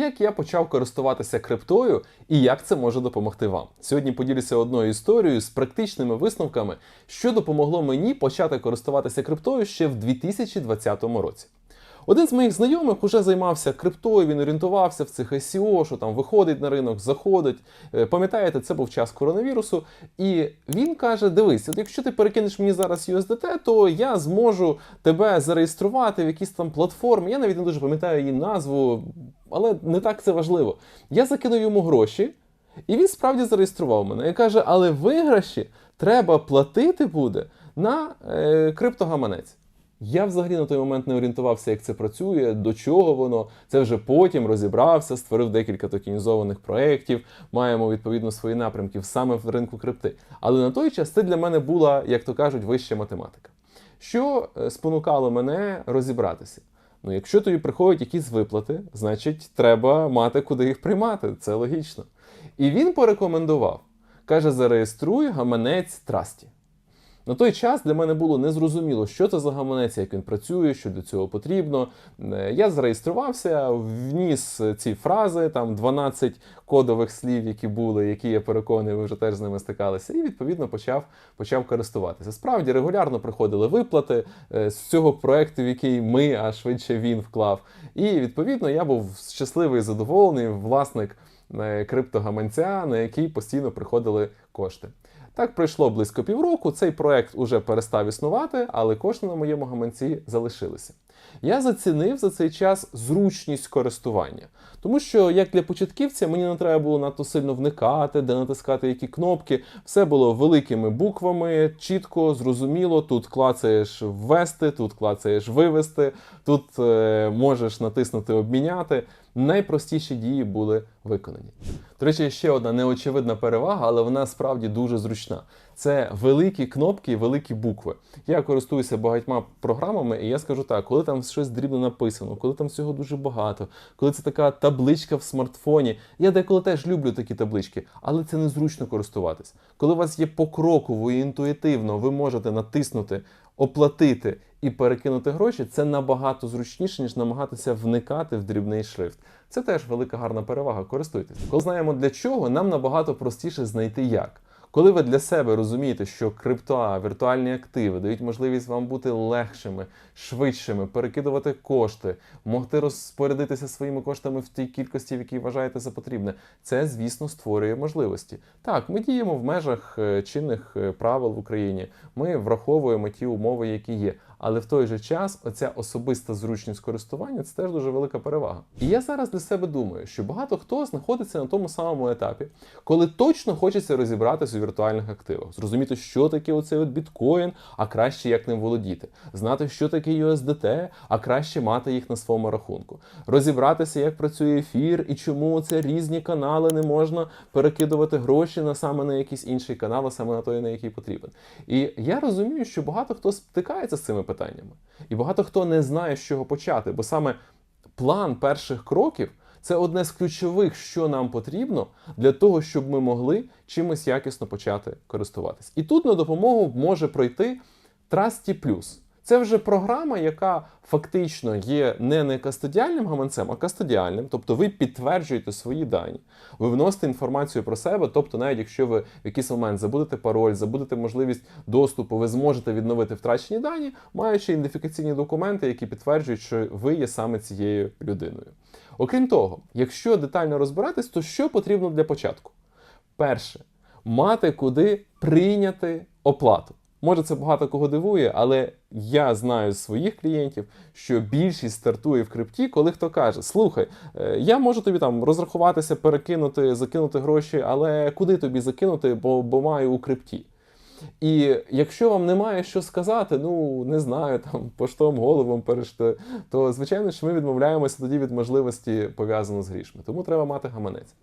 як я почав користуватися криптою і як це може допомогти вам. Сьогодні поділюся одною історією з практичними висновками, що допомогло мені почати користуватися криптою ще в 2020 році. Один з моїх знайомих уже займався криптою, він орієнтувався в цих SEO, що там виходить на ринок, заходить. Е, Пам'ятаєте, це був час коронавірусу. І він каже: Дивись, от якщо ти перекинеш мені зараз USDT, то я зможу тебе зареєструвати в якійсь там платформі. Я навіть не дуже пам'ятаю її назву, але не так це важливо. Я закинув йому гроші, і він справді зареєстрував мене. І каже: але виграші треба платити буде на е, криптогаманець. Я взагалі на той момент не орієнтувався, як це працює, до чого воно. Це вже потім розібрався, створив декілька токенізованих проєктів, маємо відповідно свої напрямки саме в ринку крипти. Але на той час це для мене була, як то кажуть, вища математика. Що е, спонукало мене розібратися? Ну, якщо тобі приходять якісь виплати, значить треба мати куди їх приймати. Це логічно. І він порекомендував: каже: зареєструй гаманець Трасті. На той час для мене було незрозуміло, що це за гаманець, як він працює, що для цього потрібно. Е, Я зареєструвався, вніс ці фрази, там 12 кодових слів, які були, які я переконаний, ви вже теж з ними стикалися, і відповідно почав, почав користуватися. Справді регулярно приходили виплати е, з цього проекту, в який ми, а швидше він вклав. І відповідно я був щасливий і задоволений власник е, криптогаманця, на який постійно приходили кошти. Так пройшло близько півроку. Цей проект уже перестав існувати, але кошти на моєму гаманці залишилися. Я зацінив за цей час зручність користування, тому що як для початківця мені не треба було надто сильно вникати, де натискати які кнопки. Все було великими буквами, чітко, зрозуміло. Тут клацаєш ввести, тут клацаєш вивести, тут е, можеш натиснути обміняти. Найпростіші дії були виконані. До речі, ще одна неочевидна перевага, але вона справді дуже зручна. Це великі кнопки і великі букви. Я користуюся багатьма програмами, і я скажу так, коли там щось дрібно написано, коли там всього дуже багато, коли це така табличка в смартфоні. Я деколи теж люблю такі таблички, але це незручно користуватись. Коли у вас є покроково і інтуїтивно, ви можете натиснути, оплатити і перекинути гроші, це набагато зручніше, ніж намагатися вникати в дрібний шрифт. Це теж велика гарна перевага. Користуйтесь. Коли знаємо для чого, нам набагато простіше знайти як. Коли ви для себе розумієте, що крипта, віртуальні активи дають можливість вам бути легшими, швидшими, перекидувати кошти, могти розпорядитися своїми коштами в тій кількості, в якій вважаєте за потрібне, це, звісно, створює можливості. Так, ми діємо в межах е, чинних е, правил в Україні. Ми враховуємо ті умови, які є. Але в той же час оця особиста зручність користування це теж дуже велика перевага. І я зараз для себе думаю, що багато хто знаходиться на тому самому етапі, коли точно хочеться розібратися у віртуальних активах, зрозуміти, що таке оцей от біткоін, а краще як ним володіти, знати, що таке USDT, а краще мати їх на своєму рахунку, розібратися, як працює ефір і чому це різні канали не можна перекидувати гроші на саме на якийсь інший канал, а саме на той, на який потрібен. І я розумію, що багато хто стикається з цими питаннями, і багато хто не знає, з чого почати, бо саме план перших кроків. Це одне з ключових, що нам потрібно для того, щоб ми могли чимось якісно почати користуватись. І тут на допомогу може пройти Trusty Plus. Це вже програма, яка фактично є не не кастодіальним гаманцем, а кастодіальним. Тобто ви підтверджуєте свої дані, ви вносите інформацію про себе. Тобто, навіть якщо ви в якийсь момент забудете пароль, забудете можливість доступу, ви зможете відновити втрачені дані, маючи ідентифікаційні документи, які підтверджують, що ви є саме цією людиною. Окрім того, якщо детально розбиратись, то що потрібно для початку? Перше, мати куди прийняти оплату. Може, це багато кого дивує, але я знаю з своїх клієнтів, що більшість стартує в крипті, коли хто каже: Слухай, е, я можу тобі там розрахуватися, перекинути, закинути гроші, але куди тобі закинути, бо, бо маю у крипті. І якщо вам немає що сказати, ну не знаю, там поштом головом перешти, то звичайно що ми відмовляємося тоді від можливості пов'язаної з грішми. Тому треба мати гаманець.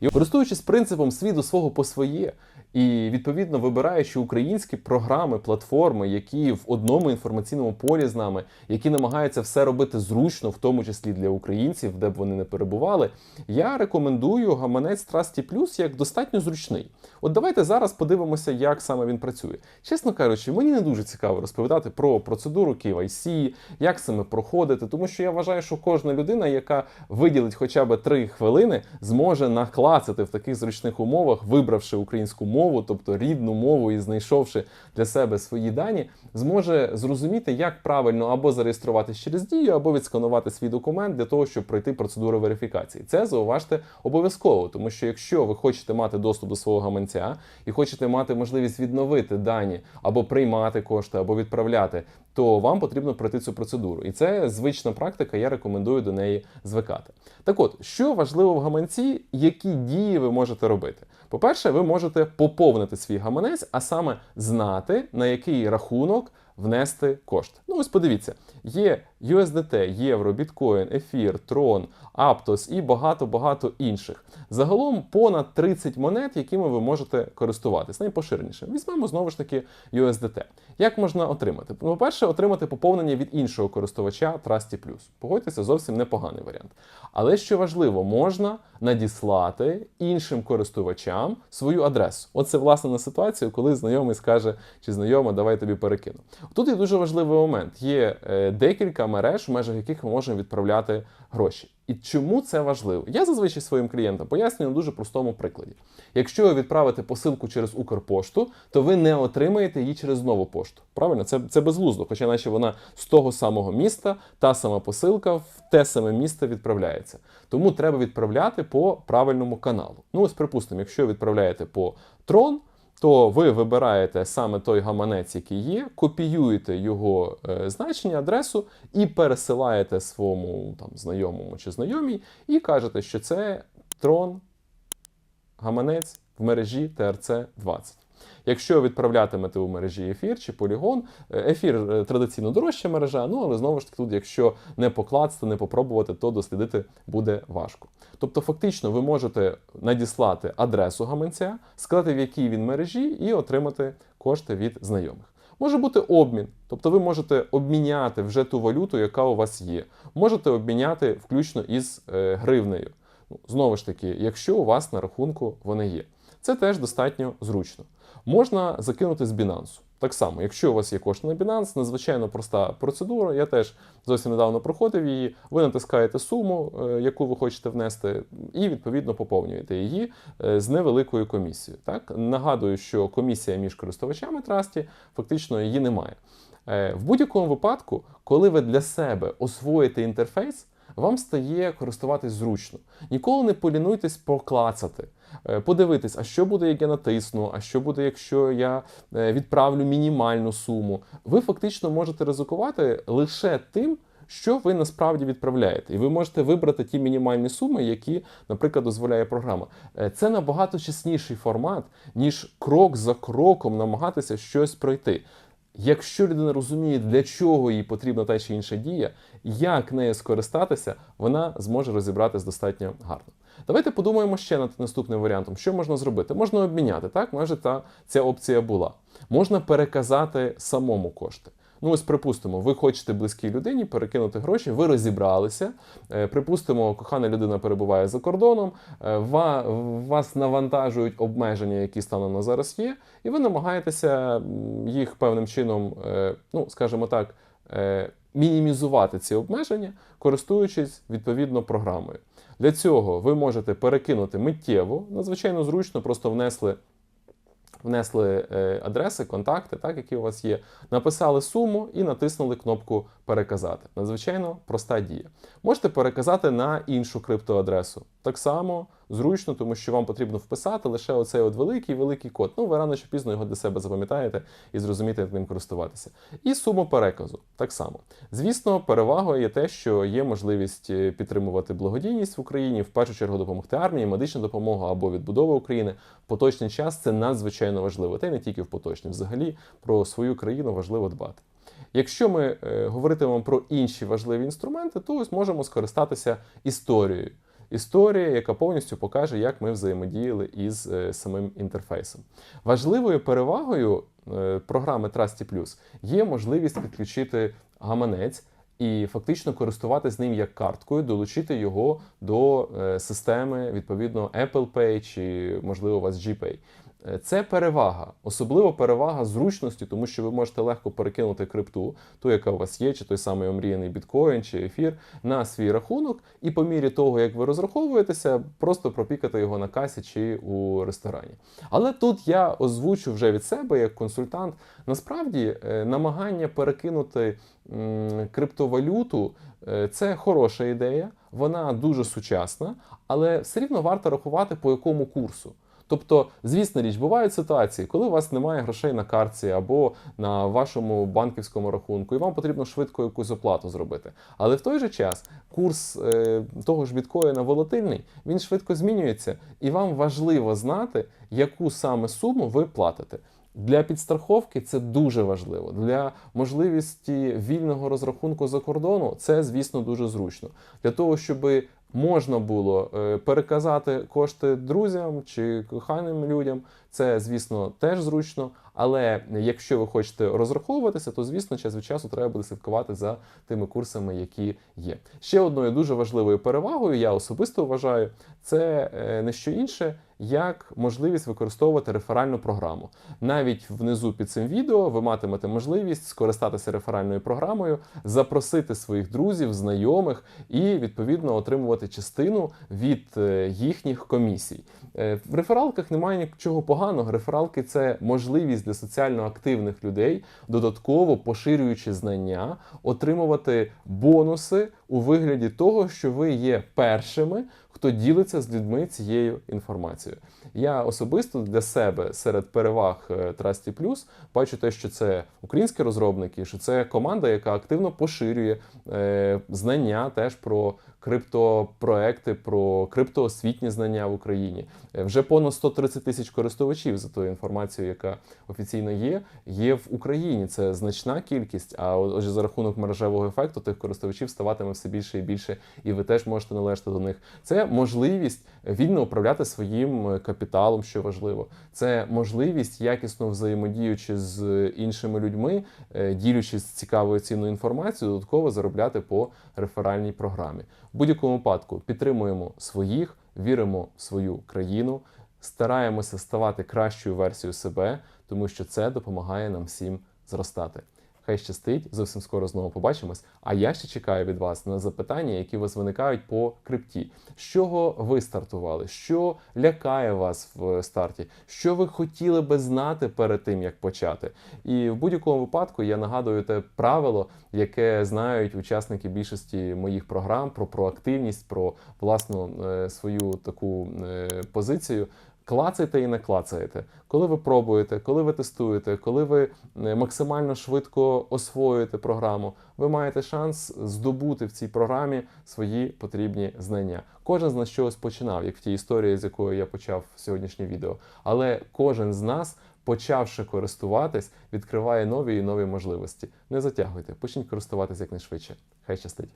І користуючись принципом свій до свого по своє, І відповідно вибираючи українські програми, платформи, які в одному інформаційному полі з нами, які намагаються все робити зручно, в тому числі для українців, де б вони не перебували, я рекомендую гаманець Trusty Plus як достатньо зручний. От давайте зараз подивимося, як саме він працює. Чесно кажучи, мені не дуже цікаво розповідати про процедуру KYC, як саме проходити, тому що я вважаю, що кожна людина, яка виділить хоча б 3 хвилини, зможе наклацати в таких зручних умовах, вибравши українську мову, тобто рідну мову і знайшовши для себе свої дані, зможе зрозуміти, як правильно або зареєструватися через дію, або відсканувати свій документ для того, щоб пройти процедуру верифікації. Це зауважте обов'язково, тому що якщо ви хочете мати доступ до свого гаманця і хочете мати можливість відновити дані або приймати кошти, або відправляти, то вам потрібно пройти цю процедуру. І це звична практика, я рекомендую до неї звикати. Так от, що важливо в гаманці, які дії ви можете робити? По-перше, ви можете поповнити свій гаманець, а саме знати, на який рахунок внести кошти. Ну, ось подивіться, є USDT, євро, біткоін, ефір, трон, Aptos і багато-багато інших. Загалом понад 30 монет, якими ви можете користуватись. Найпоширеніше. Візьмемо знову ж таки USDT. Як можна отримати? Ну, По-перше, отримати поповнення від іншого користувача Trusty. Погодьтеся, зовсім непоганий варіант. Але що важливо, можна надіслати іншим користувачам свою адресу. Оце власне на ситуацію, коли знайомий скаже чи знайома, давай тобі перекину. Тут є дуже важливий момент. Є е, декілька мереж, в межах яких ми можемо відправляти гроші. І чому це важливо? Я зазвичай своїм клієнтам пояснюю на дуже простому прикладі. Якщо ви відправите посилку через Укрпошту, то ви не отримаєте її через нову пошту. Правильно, це, це безглуздо, хоча наче вона з того самого міста, та сама посилка в те саме місто відправляється. Тому треба відправляти по правильному каналу. Ну, ось припустимо, якщо відправляєте по трон. То ви вибираєте саме той гаманець, який є, копіюєте його е, значення, адресу і пересилаєте своєму там знайомому чи знайомій, і кажете, що це трон гаманець в мережі TRC20. Якщо відправлятимете у мережі ефір чи полігон, е, ефір е, традиційно дорожча мережа, ну але знову ж таки, тут, якщо не покласти, не попробувати, то дослідити буде важко. Тобто, фактично, ви можете надіслати адресу гаманця, сказати, в якій він мережі, і отримати кошти від знайомих. Може бути обмін, тобто ви можете обміняти вже ту валюту, яка у вас є. Можете обміняти включно із е, гривнею. Ну, Знову ж таки, якщо у вас на рахунку вони є. Це теж достатньо зручно. Можна закинути з Binance. Так само, якщо у вас є кошти на Binance, надзвичайно проста процедура. Я теж зовсім недавно проходив її. Ви натискаєте суму, е, яку ви хочете внести, і відповідно поповнюєте її е, з невеликою комісією. Так нагадую, що комісія між користувачами трасті фактично її немає. Е, В будь-якому випадку, коли ви для себе освоїте інтерфейс, вам стає користуватись зручно. Ніколи не полінуйтесь проклацати. Е, Подивитись, а що буде, як я натисну, а що буде, якщо я е, відправлю мінімальну суму. Ви фактично можете ризикувати лише тим, що ви насправді відправляєте. І ви можете вибрати ті мінімальні суми, які, наприклад, дозволяє програма. Е, Це набагато чесніший формат, ніж крок за кроком намагатися щось пройти. Якщо людина розуміє, для чого їй потрібна та чи інша дія, як нею скористатися, вона зможе розібратись достатньо гарно. Давайте подумаємо ще над наступним варіантом, що можна зробити. Можна обміняти, так? Майже та ця опція була. Можна переказати самому кошти. Ну, ось припустимо, ви хочете близькій людині перекинути гроші, ви розібралися. Е, Припустимо, кохана людина перебуває за кордоном, е, вас навантажують обмеження, які станом на зараз є, і ви намагаєтеся їх певним чином, е, ну скажімо так, мінімізувати ці обмеження, користуючись відповідно програмою. Для цього ви можете перекинути миттєво, надзвичайно зручно, просто внесли внесли е, адреси, контакти, так, які у вас є, написали суму і натиснули кнопку Переказати. Надзвичайно проста дія. Можете переказати на іншу криптоадресу. Так само зручно, тому що вам потрібно вписати лише оцей от великий великий код. Ну, ви рано чи пізно його для себе запам'ятаєте і зрозумієте, як ним користуватися. І суму переказу так само. Звісно, перевагою є те, що є можливість е, підтримувати благодійність в Україні, в першу чергу допомогти армії, медична допомога або відбудова України. Поточний час це надзвичайно важливо. Та й не тільки в поточний. Взагалі про свою країну важливо дбати. Якщо ми е, говоритимемо про інші важливі інструменти, то ось можемо скористатися історією. історія, яка повністю покаже, як ми взаємодіяли із е, самим інтерфейсом. Важливою перевагою е, програми Trusty Plus є можливість підключити гаманець і фактично користуватися ним як карткою, долучити його до системи відповідно Apple Pay чи можливо у вас GPay. Це перевага, особливо перевага зручності, тому що ви можете легко перекинути крипту, ту, яка у вас є, чи той самий омріяний біткоін, чи ефір, на свій рахунок, і по мірі того, як ви розраховуєтеся, просто пропікати його на касі чи у ресторані. Але тут я озвучу вже від себе як консультант. Насправді е, намагання перекинути криптовалюту е, це хороша ідея, вона дуже сучасна, але все рівно варто рахувати по якому курсу. Тобто, звісно річ, бувають ситуації, коли у вас немає грошей на картці або на вашому банківському рахунку, і вам потрібно швидко якусь оплату зробити. Але в той же час курс е, того ж біткоїна волатильний, він швидко змінюється, і вам важливо знати, яку саме суму ви платите. Для підстраховки це дуже важливо. Для можливості вільного розрахунку за кордону це, звісно, дуже зручно. Для того, щоб можна було е, переказати кошти друзям чи коханим людям, це, звісно, теж зручно. Але якщо ви хочете розраховуватися, то звісно, час від часу треба буде слідкувати за тими курсами, які є. Ще одною дуже важливою перевагою, я особисто вважаю, це е, не що інше, як можливість використовувати реферальну програму. Навіть внизу під цим відео ви матимете можливість скористатися реферальною програмою, запросити своїх друзів, знайомих і відповідно отримувати частину від е, їхніх комісій. Е, В рефералках немає нічого поганого. Рефералки це можливість для соціально активних людей, додатково поширюючи знання, отримувати бонуси у вигляді того, що ви є першими, хто ділиться з людьми цією інформацією. Я особисто для себе серед переваг е, Trusty Plus бачу те, що це українські розробники, що це команда, яка активно поширює е, знання теж про криптопроекти, про криптоосвітні знання в Україні. Е, Вже понад 130 тисяч користувачів за тою інформацією, яка офіційно є, є в Україні. Це значна кількість. А отже, за рахунок мережевого ефекту тих користувачів ставатиме все більше і більше, і ви теж можете належати до них. Це можливість вільно управляти своїм е, капіталом, що важливо. Це можливість якісно взаємодіючи з іншими людьми, е, ділячись цікавою цінною інформацією, додатково заробляти по реферальній програмі. Будь-якому випадку підтримуємо своїх, віримо в свою країну, стараємося ставати кращою версією себе, тому що це допомагає нам всім зростати. Хай щастить, зовсім скоро знову побачимось. А я ще чекаю від вас на запитання, які у вас виникають по крипті. З чого ви стартували? Що лякає вас в старті? Що ви хотіли би знати перед тим, як почати? І в будь-якому випадку я нагадую те правило, яке знають учасники більшості моїх програм про проактивність, про власну е, свою таку е, позицію. Клацайте і не клацаєте. Коли ви пробуєте, коли ви тестуєте, коли ви е, максимально швидко освоюєте програму, ви маєте шанс здобути в цій програмі свої потрібні знання. Кожен з нас чогось починав, як в тій історії, з якої я почав сьогоднішнє відео. Але кожен з нас, почавши користуватись, відкриває нові і нові можливості. Не затягуйте, почніть користуватись якнайшвидше. Хай щастить!